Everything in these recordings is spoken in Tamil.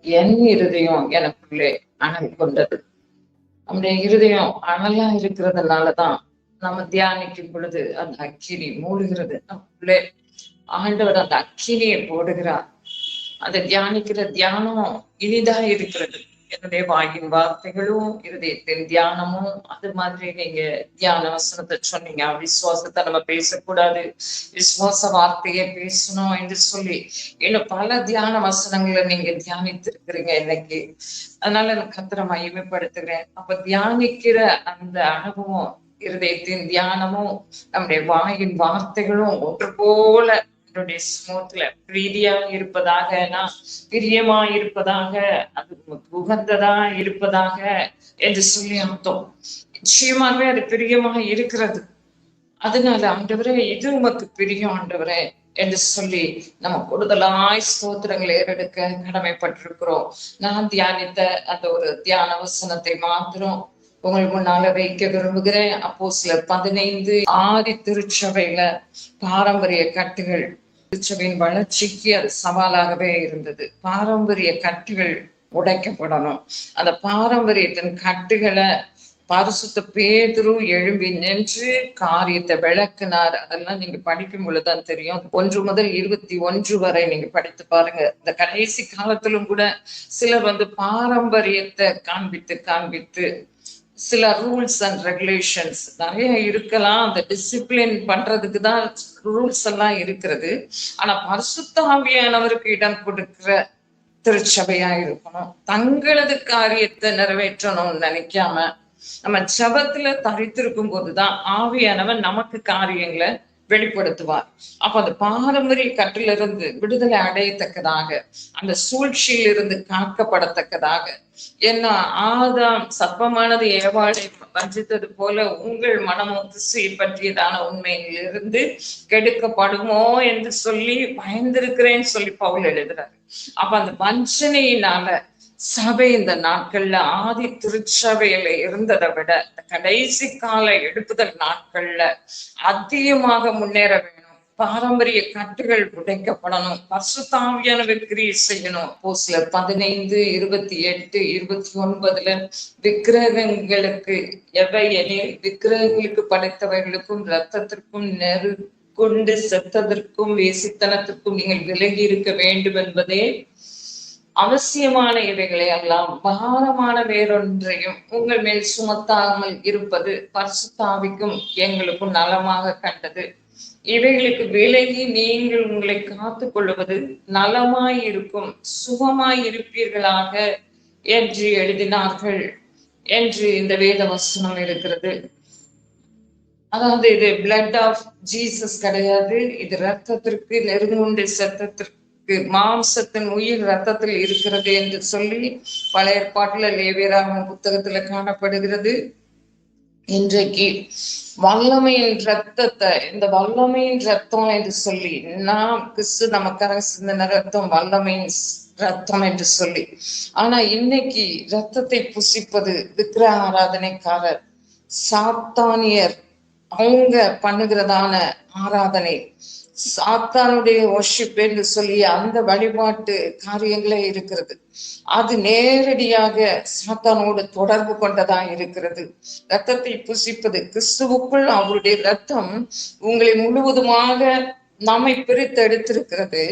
என் இருதயம் எனக்குள்ளே அனல் கொண்டது. நம்முடைய இருதயம் அனலா இருக்கிறதுனாலதான் நம்ம தியானிக்கும் பொழுது அந்த அக்கினி மூடுகிறது. நமக்குள்ளே ஆண்டவர் அந்த அக்கினியை போடுகிறார். அதை தியானிக்கிற தியானம் இனிதா இருக்கிறது. என்னுடைய வாயின் வார்த்தைகளும் இருதயத்தின் தியானமும் அது மாதிரி நீங்க தியான வசனத்தை சொன்னீங்க. விசுவாசத்தை நம்ம பேசக்கூடாது. விசுவாச வார்த்தையை பேசணும் என்று சொல்லி இன்னும் பல தியான வசனங்களை நீங்க தியானித்திருக்கிறீங்க இன்னைக்கு. அதனால நான் கத்திர மையமைப்படுத்துகிறேன் அப்ப தியானிக்கிற அந்த அனுபவம் இருதயத்தின் தியானமும் நம்முடைய வாயின் வார்த்தைகளும் ஒன்று போல என்னுடைய ஸ்மூத்ல பிரீதியா இருப்பதாக நான் பிரியமா இருப்பதாக அது உகந்ததா இருப்பதாக என்று சொல்லி அர்த்தம் நிச்சயமாகவே அது பிரியமா இருக்கிறது. அதனால ஆண்டவரே இது உமக்கு பிரியம் ஆண்டவரே என்று சொல்லி நம்ம கூடுதலாய் ஸ்தோத்திரங்களை ஏறெடுக்க கடமைப்பட்டிருக்கிறோம். நான் தியானித்த அந்த ஒரு தியான வசனத்தை மாத்திரம் உங்கள் முன்னால வைக்க விரும்புகிறேன். அப்போ சில பதினைந்து ஆதி திருச்சபையில பாரம்பரிய கட்டுகள் திருச்சபையின் வளர்ச்சிக்கு அது சவாலாகவே இருந்தது. பாரம்பரிய கட்டுகள் உடைக்கப்படணும். அந்த பாரம்பரியத்தின் கட்டுகளை பரிசுத்த பேதுரு எழும்பி நின்று காரியத்தை விளக்குனார். அதெல்லாம் நீங்க படிக்கும் பொழுதுதான் தெரியும். ஒன்று முதல் இருபத்தி ஒன்று வரை நீங்க படித்து பாருங்க. இந்த கடைசி காலத்திலும் கூட சிலர் வந்து பாரம்பரியத்தை காண்பித்து காண்பித்து சில ரூல்ஸ் அண்ட் ரெகுலேஷன்ஸ் நிறைய இருக்கலாம். அந்த டிசிப்ளின் பண்றதுக்கு தான் ரூல்ஸ் எல்லாம் இருக்கிறது. ஆனா பரிசுத்தாவியானவருக்கு இடம் கொடுக்கிற திருச்சபையா இருக்கணும். தங்களது காரியத்தை நிறைவேற்றணும்னு நினைக்காம நம்ம ஜபத்துல தரித்திருக்கும் போதுதான் ஆவியானவன் நமக்கு காரியங்களை வெளிப்படுத்துவார். அப்ப அந்த பாரம்பரிய கற்றிலிருந்து விடுதலை அடையத்தக்கதாக அந்த சூழ்ச்சியிலிருந்து காக்கப்படத்தக்கதாக என்ன ஆதாம் சர்ப்பமானது ஏவாளை வஞ்சித்தது போல உங்கள் மனமும் திசையை பற்றியதான உண்மையிலிருந்து கெடுக்கப்படுமோ என்று சொல்லி பயந்திருக்கிறேன்னு சொல்லி பவுல் எழுதுறாரு. அப்ப அந்த வஞ்சனையினால சபை இந்த நாட்கள்ல ஆதி திருச்சபையில இருந்ததை விட கடைசி கால எடுப்புதல் நாட்கள்ல அதிகமாக முன்னேற வேணும். பாரம்பரிய கட்டுகள் உடைக்கப்படணும். பசுதாவியான கிரியை செய்யணும். அப்போ சில பதினைந்து இருபத்தி எட்டு இருபத்தி ஒன்பதுல விக்கிரகங்களுக்கு எவை எனில் விக்கிரகங்களுக்கு படைத்தவைகளுக்கும் ரத்தத்திற்கும் நெரு கொண்டு செத்ததற்கும் வேசித்தனத்திற்கும் நீங்கள் விலகி இருக்க வேண்டும் என்பதே அவசியமான இவைகளை எல்லாம் பாரமான வேறொன்றையும் உங்கள் மேல் சுமத்தாமல் இருப்பது பரிசுத்தாவிக்கும் எங்களுக்கும் நலமாக கண்டது. இவைகளுக்கு விலகி நீங்கள் உங்களை காத்து கொள்வது நலமாய் இருக்கும் சுகமாய் இருப்பீர்களாக என்று எழுதினார்கள் என்று இந்த வேத வசனம் இருக்கிறது. அதாவது இது பிளட் ஆஃப் ஜீசஸ் கிடையாது. இது ரத்தத்திற்கு நெருங்குண்டு சத்தத்திற்கு மாம்சத்தின் உயிர் ரத்தத்தில் இருக்கிறது என்று சொல்லி பல ஏற்பாட்டுல லேவியராமன் புத்தகத்துல காணப்படுகிறது. இன்றைக்கு வல்லமையின் ரத்தத்தை இந்த வல்லமையின் ரத்தம் என்று சொல்லி நாம் கிறிஸ்து நமக்காக சிந்தின ரத்தம் வல்லமையின் ரத்தம் என்று சொல்லி. ஆனா இன்னைக்கு ரத்தத்தை புசிப்பது விக்கிர ஆராதனைக்காரர் சாத்தானியர் அவங்க பண்ணுகிறதான ஆராதனை. சாத்தானுடைய ஒர்ஷிப் என்று சொல்லி அந்த வழிபாட்டு காரியங்களே இருக்கிறது. அது நேரடியாக சாத்தானோடு தொடர்பு கொண்டதா இருக்கிறது. ரத்தத்தை புசிப்பது கிறிஸ்துவுக்குள் அவருடைய ரத்தம் உங்களை முழுவதுமாக நம்மை பிரித்து எடுத்திருக்கிறது.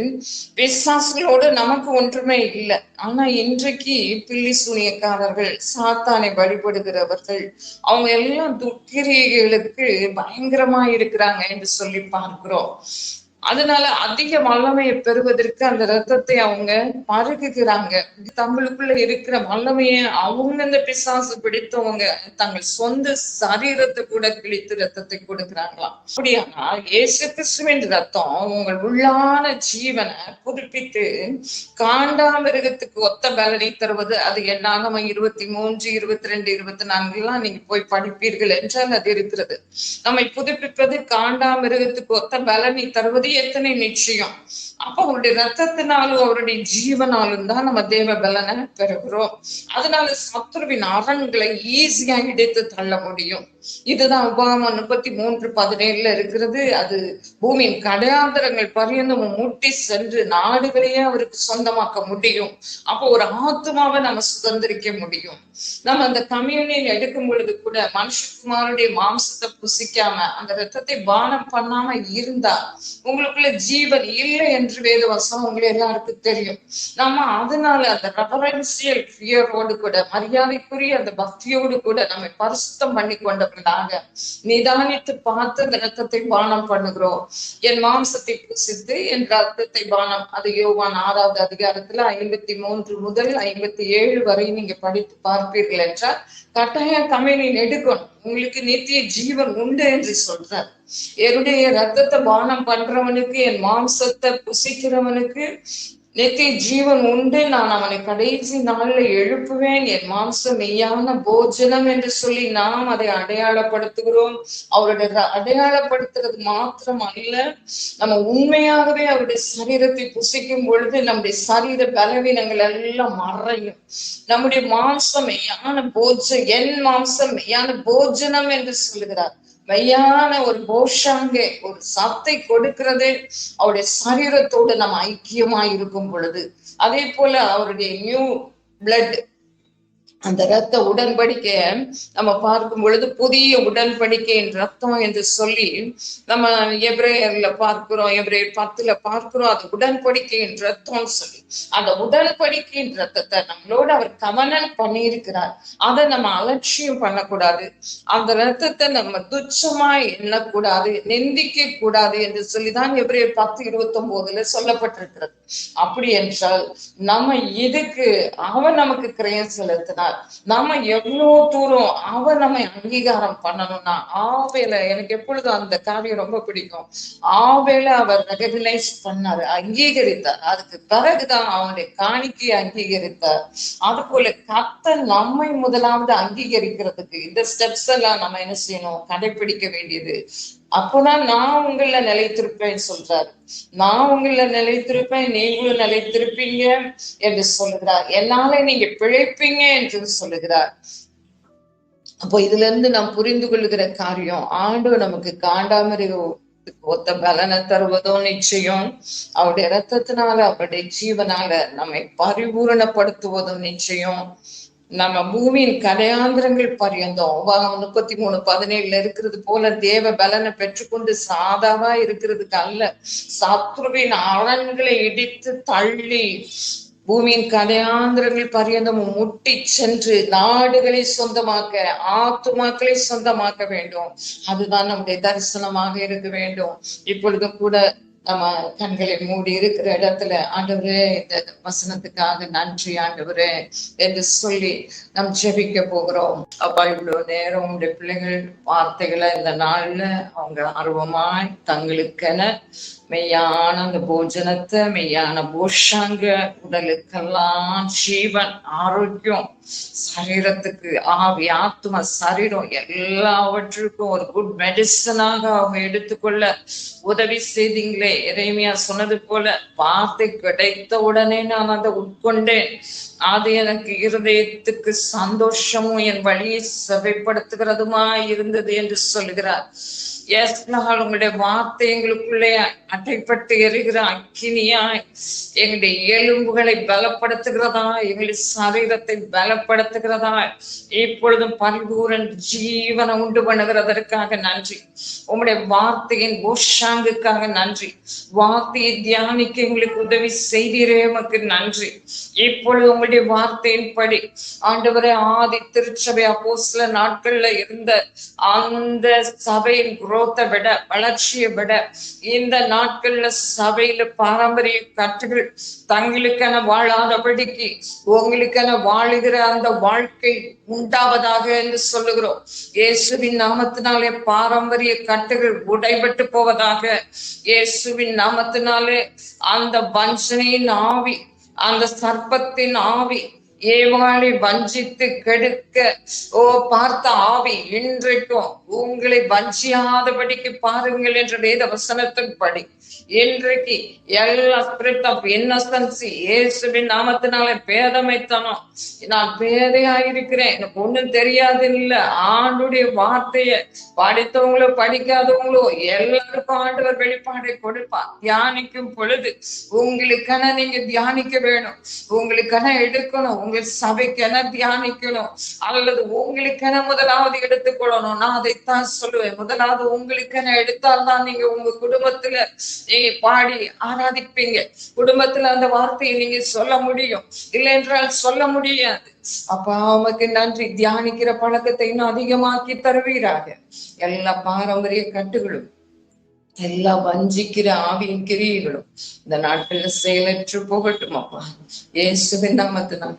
பிசாசுகளோடு நமக்கு ஒன்றுமே இல்லை. ஆனா இன்றைக்கு பில்லி சூனியக்காரர்கள் சாத்தானை வழிபடுகிறவர்கள் அவங்க எல்லாம் துக்கிரிகளுக்கு பயங்கரமா இருக்கிறாங்க என்று சொல்லி பார்க்கிறோம். அதனால அதிக வல்லமையை பெறுவதற்கு அந்த ரத்தத்தை அவங்க பருகுகிறாங்க. தங்களுக்குள்ள இருக்கிற வல்லமையை அவங்க இந்த பிசாசு பிடித்தவங்க தங்கள் சொந்த சரீரத்தை கூட கிழித்து ரத்தத்தை கொடுக்கிறாங்களாம். அப்படியானா ஏசு கிறிஸ்துவின் ரத்தம் உங்கள் உள்ளான ஜீவனை புதுப்பித்து காண்டாமிருகத்துக்கு ஒத்த பலனை தருவது. அது என்னாகம இருபத்தி மூன்று இருபத்தி ரெண்டு இருபத்தி நான்கு எல்லாம் நீங்க போய் படிப்பீர்கள் என்றால் அது இருக்கிறது. நம்மை புதுப்பிப்பது காண்டாமிருகத்துக்கு ஒத்த பலனை தருவது எத்தனை நிச்சயம்? அப்ப அவருடைய ரத்தத்தினாலும் அவருடைய ஜீவனாலும் தான் நம்ம தேவ பலனை பெறுகிறோம். அதனால சத்துருவின் அரண்களை ஈஸியா இடித்து தள்ள முடியும். இதுதான் உபாகமம் முப்பத்தி மூன்று பதினேழுல இருக்கிறது. அது பூமியின் கடையாந்தரங்கள் பரியந்தம் முட்டி சென்று நாடுகளையே அவருக்கு சொந்தமாக்க முடியும். அப்போ ஒரு ஆத்மாவை நம்ம சுதந்திரிக்க முடியும். நம்ம அந்த கம்யூனியன் எடுக்கும் பொழுது கூட மனுஷகுமாருடைய மாம்சத்தை புசிக்காம அந்த ரத்தத்தை பானம் பண்ணாம இருந்தா உங்களுக்குள்ள ஜீவன் இல்லை என்று வேத வசனம் உங்களை எல்லாருக்கும் தெரியும். நம்ம அதனால அந்த ரெஃபரன்சியல் ஃபியரோடு கூட மரியாதைக்குரிய அந்த பக்தியோடு கூட நம்மை பரிசுத்தம் பண்ணி கொண்டவர்களாக நிதானித்து பார்த்து அந்த ரத்தத்தை பானம் பண்ணுகிறோம். என் மாம்சத்தை புசித்து என் ரத்தத்தை பானம். அது யோவான் ஆறாவது அதிகாரத்துல ஐம்பத்தி மூன்று முதல் ஐம்பத்தி ஏழு வரை நீங்க படித்து பார்ப்பீர்கள் என்றால் கட்டாய கம்யூனியன் எடுக்கணும். உங்களுக்கு நித்திய ஜீவன் உண்டு என்று சொல்றார். என்னுடைய ரத்தத்தை பானம் பண்றவனுக்கு என் மாம்சத்தை புசிக்கிறவனுக்கு நித்திய ஜீவன் உண்டு. நான் அவனை கடைசி நாள்ல எழுப்புவேன். என் மாம்சம் மெய்யான போஜனம் என்று சொல்லி நாம் அதை அடையாளப்படுத்துகிறோம். அவருடைய அடையாளப்படுத்துறது மாத்திரம் அல்ல. நம்ம உண்மையாகவே அவருடைய சரீரத்தை புசிக்கும் பொழுது நம்முடைய சரீர பலவீனங்கள் எல்லாம் மறையும். நம்முடைய மாம்சம் மெய்யான போஜ என் மாம்சம் மெய்யான போஜனம் என்று சொல்லுகிறார். மெய்யான ஒரு போஷாங்கே ஒரு சத்தை கொடுக்கிறது. அவருடைய சரீரத்தோடு நம்ம ஐக்கியமா இருக்கும் பொழுது அதே போல அவருடைய நியூ பிளட் அந்த ரத்த உடன்படிக்கைய நம்ம பார்க்கும் பொழுது புதிய உடன்படிக்கையின் ரத்தம் என்று சொல்லி நம்ம எப்ரேயர்ல பார்க்கிறோம் எப்ரேயர் பத்துல பார்க்கிறோம். அது உடன்படிக்கையின் ரத்தம்னு சொல்லி. அந்த உடன்படிக்கையின் ரத்தத்தை நம்மளோட அவர் கவனம் பண்ணியிருக்கிறார். அதை நம்ம அலட்சியம் பண்ணக்கூடாது. அந்த ரத்தத்தை நம்ம துச்சமாய் எண்ணக்கூடாது நிந்திக்க கூடாது என்று சொல்லிதான் எப்ரேயர் பத்து இருபத்தி ஒன்பதுல சொல்லப்பட்டிருக்கிறது. அப்படி என்றால் நம்ம இதுக்கு அவன் நமக்கு கிரயம் செலுத்தினார் நாம எவ்வளவு தூரம் அவர் நம்மை அங்கீகாரம் பண்ணணும்னா ஆவேல எனக்கு எப்பொழுதும் அந்த காரியம் ரொம்ப பிடிக்கும். ஆவேல அவர் ரெகனைஸ் பண்ணாரு அங்கீகரித்தார். அதுக்கு பிறகுதான் அவனுடைய காணிக்கையை அங்கீகரித்தார். அது போல கத்த நம்மை முதலாவது அங்கீகரிக்கிறதுக்கு இந்த ஸ்டெப்ஸ் எல்லாம் நம்ம என்ன செய்யணும்? கடைபிடிக்க வேண்டியது. அப்போதான் நான் உங்கள நிலைத்திருப்பேன் சொல்றாரு. நான் உங்கள நிலைத்திருப்பேன் நீங்களும் நிலைத்திருப்பீங்க என்று சொல்லுகிறார். என்னால நீங்க பிழைப்பீங்க என்று சொல்லுகிறார். அப்போ இதுல இருந்து நாம் புரிந்து கொள்ளுகிற காரியம் ஆண்டு நமக்கு காண்டாமரி ஒத்த பலனை தருவதோ நிச்சயம். அவருடைய ரத்தத்தினால அவருடைய ஜீவனால நம்மை பரிபூரணப்படுத்துவதும் நிச்சயம். நம்ம பூமியின் கலையாந்திரங்கள் பரியந்தோம். உபாகம் முப்பத்தி மூணு பதினேழுல இருக்கிறது போல தேவ பலனை பெற்றுக்கொண்டு சாதாவா இருக்கிறதுக்கு அல்ல. சத்ருவின் அரண்களை இடித்து தள்ளி பூமியின் கலையாந்திரங்கள் பரியந்தம் முட்டி சென்று நாடுகளை சொந்தமாக்க ஆத்துமாக்களை சொந்தமாக்க வேண்டும். அதுதான் நம்முடைய தரிசனமாக இருக்க வேண்டும். இப்பொழுதும் கூட நம்ம கண்களை மூடி இருக்கிற இடத்துல ஆண்டவரே இந்த வசனத்துக்காக நன்றி ஆண்டவரே என்று சொல்லி நாம் ஜெபிக்க போகிறோம். அப்பா இவ்வளவு நேரம் உங்களுடைய பிள்ளைகள் வார்த்தைகளை இந்த நாள்ல அவங்க ஆர்வமாய் தங்களுக்கென மெய்யான அந்த போஜனத்தை மெய்யான போஷாங்க உடலுக்கெல்லாம் ஜீவன் ஆரோக்கியம் சரீரத்துக்கு ஆவி ஆத்ம சரீரம் எல்லாவற்றுக்கும் ஒரு குட் மெடிசனாக அவங்க எடுத்துக்கொள்ள உதவி செய்தீங்களே. இறைமையா சொன்னது போல வார்த்தை கிடைத்த உடனே நான் அதை உட்கொண்டேன். அது எனக்கு இருதயத்துக்கு சந்தோஷமும் என் வழியை சபைப்படுத்துகிறதுமா இருந்தது என்று சொல்லுகிறார் எஸ் நாள் உங்களுடைய வார்த்தை எங்களுக்குள்ளே அட்டைப்பட்டு எரிகிற அக்கினியாய் எங்களுடைய எலும்புகளை பலப்படுத்துகிறதா? எங்களுடைய சரீரத்தை பலப்படுத்துகிறதா? இப்பொழுதும் பரிபூரன் ஜீவனை உண்டு பண்ணுகிறதற்காக நன்றி. உங்களுடைய வார்த்தையின் போஷாங்குக்காக நன்றி. வார்த்தையை தியானிக்க எங்களுக்கு உதவி செய்தீரே உமக்கு நன்றி. இப்பொழுது உங்களுடைய வார்த்தையின்படி ஆண்டவரே ஆதி திருச்சபை அப்போஸ்ல நாட்கள்ல இருந்த அந்த சபையின் குரோத்தை விட வளர்ச்சியை விட இந்த நாட்கள்ல சபையில பாரம்பரிய கற்றுகள் தங்களுக்கென வாழாதபடிக்கு உங்களுக்கென வாழுகிற அந்த வாழ்க்கை உண்டாவதாக என்று சொல்லுகிறோம். இயேசுவின் நாமத்தினாலே பாரம்பரிய கட்டுகள் உடைபட்டு போவதாக இயேசுவின் நாமத்தினாலே அந்த வஞ்சனையின் ஆவி அந்த சர்ப்பத்தின் ஆவி ஏவாளை வஞ்சித்து கெடுக்க ஓ பார்த்த ஆவி இன்றைக்கும் உங்களை வஞ்சியாதபடிக்கு பாருங்கள் என்ற வேத வசனத்தின் படி. இன்றைக்கு எல்லா ஸ்பிரிட் ஆஃப் இன்னசன்சி இயேசுவின் நாமத்தினால பேதமைத்தனம். நான் பேதையா இருக்கிறேன் எனக்கு ஒண்ணும் தெரியாது இல்ல ஆண்டுடைய வார்த்தைய படித்தவங்களோ படிக்காதவங்களோ எல்லாருக்கும் ஆண்டவர் வெளிப்பாடை கொடுப்பார். தியானிக்கும் பொழுது உங்களுக்கென நீங்க தியானிக்க வேணும். உங்களுக்கென எடுக்கணும். உங்க சபைக்கென தியானிக்கணும். அல்லது உங்களுக்கென முதலாவது எடுத்துக்கொள்ளணும். நான் அதைத்தான் சொல்லுவேன். முதலாவது உங்களுக்கென எடுத்தால்தான் நீங்க உங்க குடும்பத்துல நீங்க பாடி ஆராதிப்பீங்க. குடும்பத்துல அந்த வார்த்தையை நீங்க சொல்ல முடியும். இல்லை என்றால் சொல்ல முடியாது. அப்பா உமக்கு நன்றி. தியானிக்கிற பழக்கத்தை இன்னும் அதிகமாக்கி தருவீராக. எல்லா பாரம்பரிய கட்டுகளும் எல்லா வஞ்சிக்கிற ஆவியின் கிரியைகளும் இந்த நாட்கள்ல செயலற்று போகட்டும் அப்பா இயேசுவின் நாமத்தினால.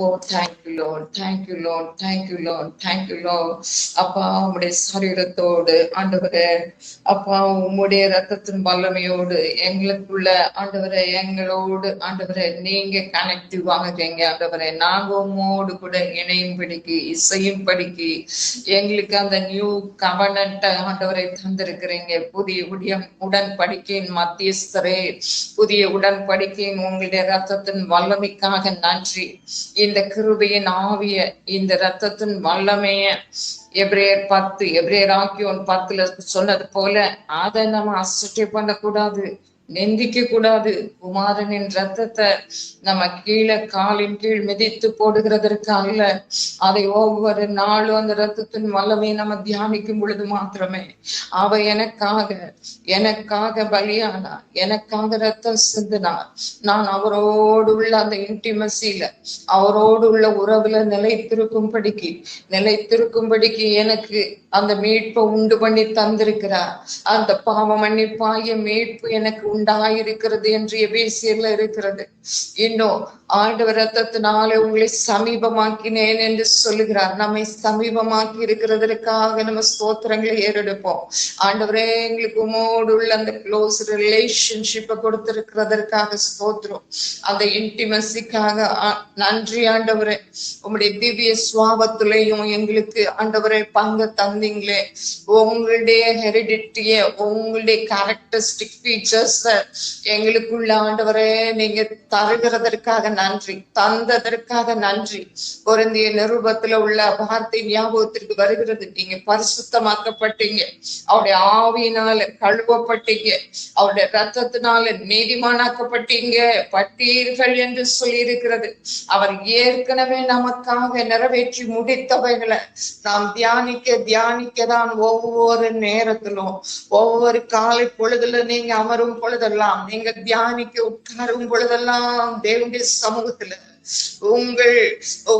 ஓ thank you Lord thank you Lord thank you Lord thank you Lord அப்பா உம்முடைய சரீரத்தோடு ஆண்டவரே அப்பா உம்முடைய ரத்தத்தின் வல்லமையோடு எங்களுக்குள்ள ஆண்டவரை எங்களோடு ஆண்டவரை நீங்க கனெக்டிவ் ஆகுறீங்க ஆண்டவரை. நாங்க உம்மோடு கூட இணையும் படிக்கு இசையும் படிக்கு எங்களுக்கு அந்த நியூ கவர்னன்ட் ஆண்டவரை தந்திருக்கிறீங்க. புதிய உடன் உடன்படிக்கையின் மத்தியஸ்தரே புதிய உடன்படிக்கையின் உங்களுடைய ரத்தத்தின் வல்லமைக்காக நன்றி. இந்த கிருபையின் ஆவிய இந்த ரத்தத்தின் வல்லமைய எப்ரேயர் பத்து எப்ரேயர் ஆக்கியோன் பத்துல சொன்னது போல அதை நம்ம அசட்டை பண்ணக்கூடாது. நிந்திக்க கூடாது குமாரனின் ரத்தத்தை நம்ம கீழே காலின் கீழ் மிதித்து போடுகிறதற்காக அதை ஒவ்வொரு நாளும் அந்த ரத்தத்தின் வல்லமை நம்ம தியானிக்கும் பொழுது மாத்திரமே. அவ எனக்காக எனக்காக பலியானா எனக்காக ரத்தம் சிந்தினார் நான் அவரோடு உள்ள அந்த இன்டிமசியில அவரோடு உள்ள உறவுல நிலைத்திருக்கும்படிக்கு நிலைத்திருக்கும்படிக்கு எனக்கு அந்த மீட்பை உண்டு பண்ணி தந்திருக்கிறார். அந்த பாவ மன்னிப்பாய மீட்பு எனக்கு உண்டாயிருக்கிறது என்று எபேசியர்ல இருக்கிறது. இன்னும் ஆண்டவர் ரத்தத்தினாலே உங்களை சமீபமாக்கினேன் என்று சொல்லுகிறார். நம்மை சமீபமாக்கி இருக்கிறதற்காக நம்ம ஸ்தோத்திரங்களை ஏறெடுப்போம். ஆண்டவரே எங்களுக்கு உமோடு உள்ள அந்த க்ளோஸ் ரிலேஷன்ஷிப்பை கொடுத்திருக்கிறதற்காக ஸ்தோத்திரம். அந்த இன்டிமசிக்காக நன்றி ஆண்டவரே. உங்களுடைய திவ்ய சுவாபத்திலையும் எங்களுக்கு ஆண்டவரை பங்கு தந்தீங்களே. உங்களுடைய ஹெரிடிட்டிய உங்களுடைய கேரக்டரிஸ்டிக் ஃபீச்சர்ஸ் எங்களுக்குள்ள ஆண்டவரே நீங்க தருகிறதற்காக நன்றி. தந்ததற்காக நன்றி. பொருந்திய நிருபத்துல உள்ள வார்த்தை ஞாபகத்திற்கு வருகிறது. நீங்க பரிசுத்தமாக்கப்பட்டீங்க. அவருடைய ஆவியினால கழுவப்பட்டீங்க. அவருடைய ரத்தத்தினால நீதிமானாக்கப்பட்டீங்க. பட்டீர்கள் என்று சொல்லி இருக்கிறது அவர் ஏற்கனவே நமக்காக நிறைவேற்றி முடித்தவைகளை நாம் தியானிக்க தியானிக்க தான் ஒவ்வொரு நேரத்திலும் ஒவ்வொரு காலை பொழுதுல நீங்க அமரும் பொழுதெல்லாம் நீங்க தியானிக்க உட்காரும் பொழுதெல்லாம் தேவனுடைய சமூகத்துல உங்கள்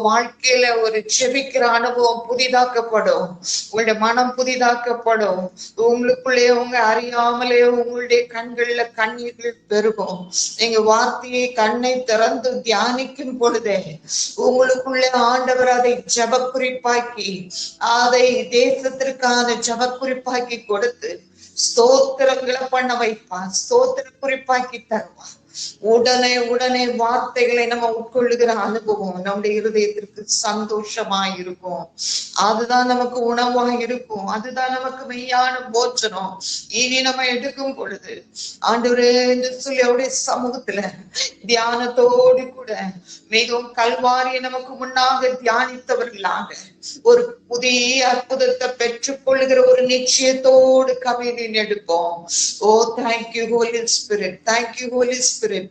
வாழ்க்கையில ஒரு செபிக்கிற அனுபவம் புதிதாக்கப்படும். உங்களுடைய மனம் புதிதாக்கப்படும். உங்களுக்குள்ளே உங்க அறியாமலே உங்களுடைய கண்கள்ல கண்ணீர்கள் பெருகும். நீங்க வார்த்தையை கண்ணை திறந்து தியானிக்கும் பொழுதே உங்களுக்குள்ளே ஆண்டவர் அதை ஜப குறிப்பாக்கி அதை தேசத்திற்கான ஜப குறிப்பாக்கி கொடுத்து ஸ்தோத்திரங்களை பண்ண வைப்பான் ஸ்தோத்திர குறிப்பாக்கி தருவான் உடனே உடனே வார்த்தைகளை நம்ம உட்கொள்ளுகிற அனுபவம் நம்முடைய இருதயத்திற்கு சந்தோஷமா இருக்கும் அதுதான் நமக்கு உணவா இருக்கும். அதுதான் நமக்கு மெய்யான போச்சனம் இனி நம்ம எடுக்கும் பொழுது ஆண்டவரே என்று சொல்லி அவருடைய சமூகத்துல தியானத்தோடு கூட மிகவும் கல்வாரியை நமக்கு முன்னாக தியானித்தவர்களாக ஒரு புதிய அற்புதத்தை பெற்றுக் கொள்ளுகிற ஒரு நிச்சயத்தோடு கவிதையின் எடுப்போம் ஓ thank you Holy Spirit thank you Holy Spirit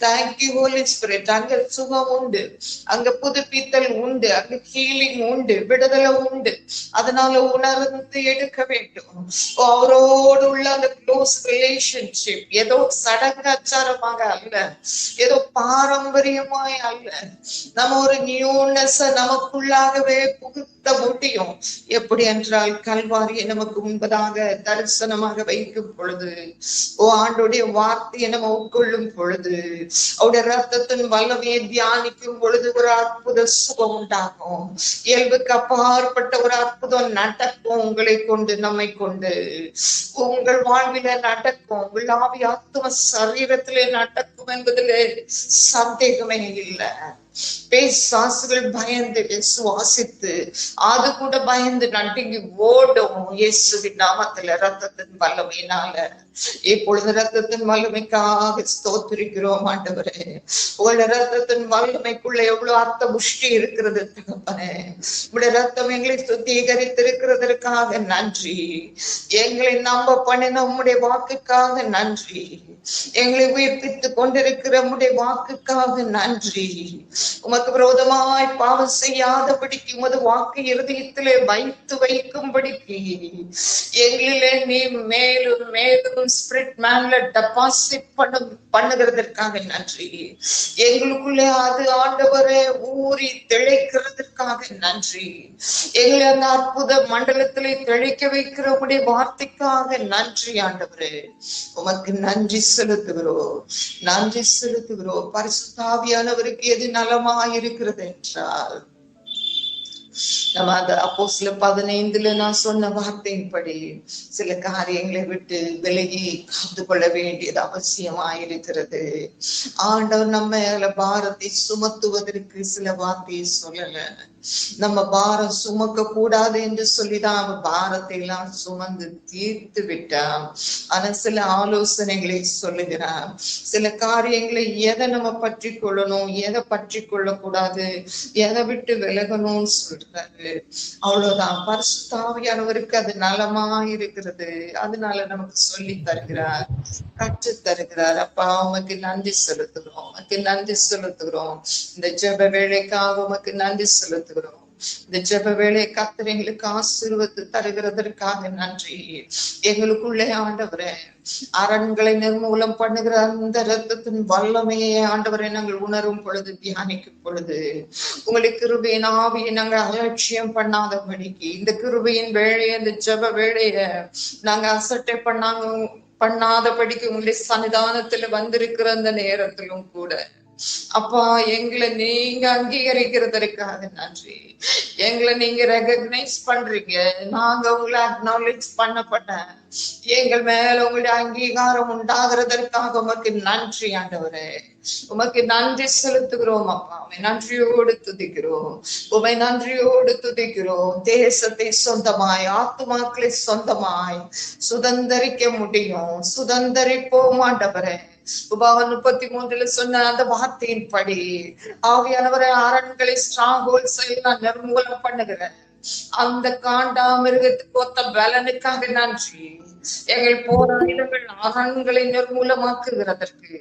thank you Holy Spirit அங்க சுகம் உண்டு. அங்க புதுப்பித்தல் உண்டு. அங்க ஹீலிங் உண்டு. விடுதலை உண்டு. அதனால உணர்ந்து எடுக்க வேண்டும். அவரோடு உள்ள அந்த க்ளோஸ் ரிலேஷன்ஷிப் ஏதோ சடங்காச்சாரமாக அல்ல. ஏதோ பாரம்பரியமாய் அல்ல. நம்ம ஒரு நியூனஸ நமக்குள்ளாகவே புகுத்த முடியும் எப்படி என்றால் கல்வாரியை நமக்கு முன்பதாக தரிசனமாக வைக்கும் பொழுது ஓ ஆண்டுடைய வார்த்தையை நம்ம உட்கொள்ளும் பொழுது அவருடைய ரத்தத்தின் வல்லமையை தியானிக்கும் பொழுது ஒரு அற்புத சுகம் உண்டாகும். இயல்புக்கு அப்பாற்பட்ட ஒரு அற்புதம் நடக்கும் உங்களை கொண்டு நம்மை கொண்டு. உங்கள் வாழ்வில நடக்கும் உங்கள் ஆவி ஆத்தும சரீரத்திலே நடக்கும் என்பதிலே சந்தேகமே இல்லை. பேசாசுகள் பயந்து சுவாசித்து அது கூட பயந்து நடுங்கி ஓடும் இயேசுவின் நாமத்துல ரத்தத்தின் வல்லமையினால. இப்பொழுது ரத்தத்தின் வல்லமைக்காக ஸ்தோத்திருக்கிறோம் ஆண்டவரே. உங்களுடைய ரத்தத்தின் வல்லமைக்குள்ள எவ்வளவு அர்த்த புஷ்டி இருக்கிறது தகப்பனே. உங்களுடைய ரத்தம் எங்களை சுத்திகரித்திருக்கிறதற்காக நன்றி. எங்களை நம்ப பண்ணின உம்முடைய வாக்குக்காக நன்றி. எங்களை உயிர்ப்பித்துக் கொண்டிருக்கிற உம்முடைய வாக்குக்காக நன்றி. உமக்கு விரோதமாய் பாவம் செய்யாதபடிக்கு உமது வாக்கு இருதயத்திலே வைத்து வைக்கும்படிக்கு எங்களிலே நீ மேலும் மேலும் ஸ்பிரிட் மேன்ல டெபாசிட் பண்ண பண்ணுகிறதற்காக நன்றி. எங்களுக்குள்ளே அது ஆண்டவரே ஊறி திளைக்கிறதற்காக நன்றி. எங்களை அந்த அற்புத மண்டலத்திலே திளைக்க வைக்கிற வார்த்தைக்காக நன்றி ஆண்டவரே. உமக்கு நன்றி செலுத்துகிறோம். நன்றி செலுத்துகிறோம். பரிசுத்தாவியானவருக்கு எது நலமாயிருக்கிறது என்றால் நம்ம அந்த அப்போ சில பதினைந்துல நான் சொன்ன வார்த்தையின்படி சில காரியங்களை விட்டு விலகி காத்து கொள்ள வேண்டியது அவசியமாயிருக்கிறது ஆண்டவர் நம்ம பாரத்தை சுமத்துவதற்கு சில வார்த்தையை சொல்லல. நம்ம பாரம் சுமக்க கூடாது என்று சொல்லிதான் அவன் பாரத்தை எல்லாம் சுமந்து தீர்த்து விட்டான். ஆனா சில ஆலோசனைகளை சொல்லுகிறான். சில காரியங்களை எதை நம்ம பற்றி கொள்ளணும் எதை பற்றி கொள்ளக்கூடாது எதை விட்டு விலகணும்னு சொல்றாரு. அவ்வளவுதான். பரிசுத்தாவியானவருக்கு அது நலமா இருக்கிறது. அதனால நமக்கு சொல்லி தருகிறார் கற்று தருகிறார். அப்பா உமக்கு நன்றி செலுத்துகிறோம். உமக்கு நன்றி செலுத்துகிறோம். இந்த ஜெப வேலைக்காக உமக்கு நன்றி செலுத்துகிறோம். இந்த ஜெப வேலை கத்தர் எங்களுக்கு ஆசீர்வத்து தருகிறதற்காக நன்றி. எங்களுக்குள்ளே ஆண்டவரே அரண்களை நிர்மூலம் பண்ணுகிற அந்த ரத்தத்தின் வல்லமையை ஆண்டவரை நாங்கள் உணரும் பொழுது தியானிக்கும் பொழுது உங்களுக்கு கிருபையின் ஆவியை நாங்கள் அலட்சியம் பண்ணாதபடிக்கு இந்த கிருபையின் வேலையை இந்த ஜெப வேலையை நாங்க அசட்டை பண்ணாங்க பண்ணாதபடிக்கு உங்களுடைய சன்னிதானத்துல வந்திருக்கிற அந்த நேரத்திலும் கூட அப்பா எங்களை நீங்க அங்கீகரிக்கிறதற்காக நன்றி. எங்களை நீங்க ரெகக்னைஸ் பண்றீங்க. நாங்க உங்களை அக்னாலேஜ் பண்ணப்பட்டேன் எங்கள் மேல உங்களுடைய அங்கீகாரம் உண்டாகிறதற்காக உமக்கு நன்றி ஆண்டவரே. உமக்கு நன்றி செலுத்துகிறோம் அப்பா. உமை நன்றியோடு துதிக்கிறோம். உமை நன்றியோடு துதிக்கிறோம். தேசத்தை சொந்தமாய் ஆத்துமாக்களை சொந்தமாய் சுதந்தரிக்க முடியும். சுதந்திரிப்போம் ஆண்டவரே. உபாவன் முப்பத்தி மூன்றுல சொன்ன அந்த வார்த்தையின் படி ஆவியானவரை அரண்களை ஸ்ட்ராங் ஹோல்ஸ் எல்லாம் நிர்மூலம் பண்ணுகிறேன். அந்த காண்டாமிருகத்துக்கு ஒத்த பலனுக்காக நன்றி. எங்கள் போராட்டங்கள் அரண்களை நிர்மூலமாக்குகிறதற்கு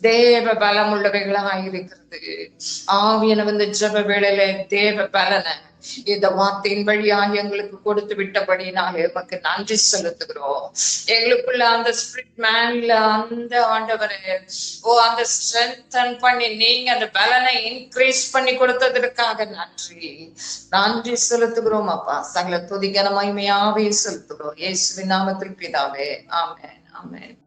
தேவ பலம் உள்ளவைகளாக இருக்கிறது. ஆவியன வந்து ஜப வேளையில தேவ பலனை இந்த வார்த்தையின் வழியாக எங்களுக்கு கொடுத்து விட்டபடினாலே எமக்கு நன்றி செலுத்துகிறோம். எங்களுக்குள்ள அந்த ஸ்பிரிட் மேன்ல அந்த ஆண்டவரே ஓ அந்த ஸ்ட்ரென்தன் பண்ணி நீங்க அந்த பலனை இன்க்ரீஸ் பண்ணி கொடுத்ததற்காக நன்றி. நன்றி செலுத்துகிறோம் அப்பா. சகல துதிகன மகிமையாவே செலுத்துகிறோம். இயேசுவின் நாமத்தில் பிதாவே. ஆமென். ஆமென்.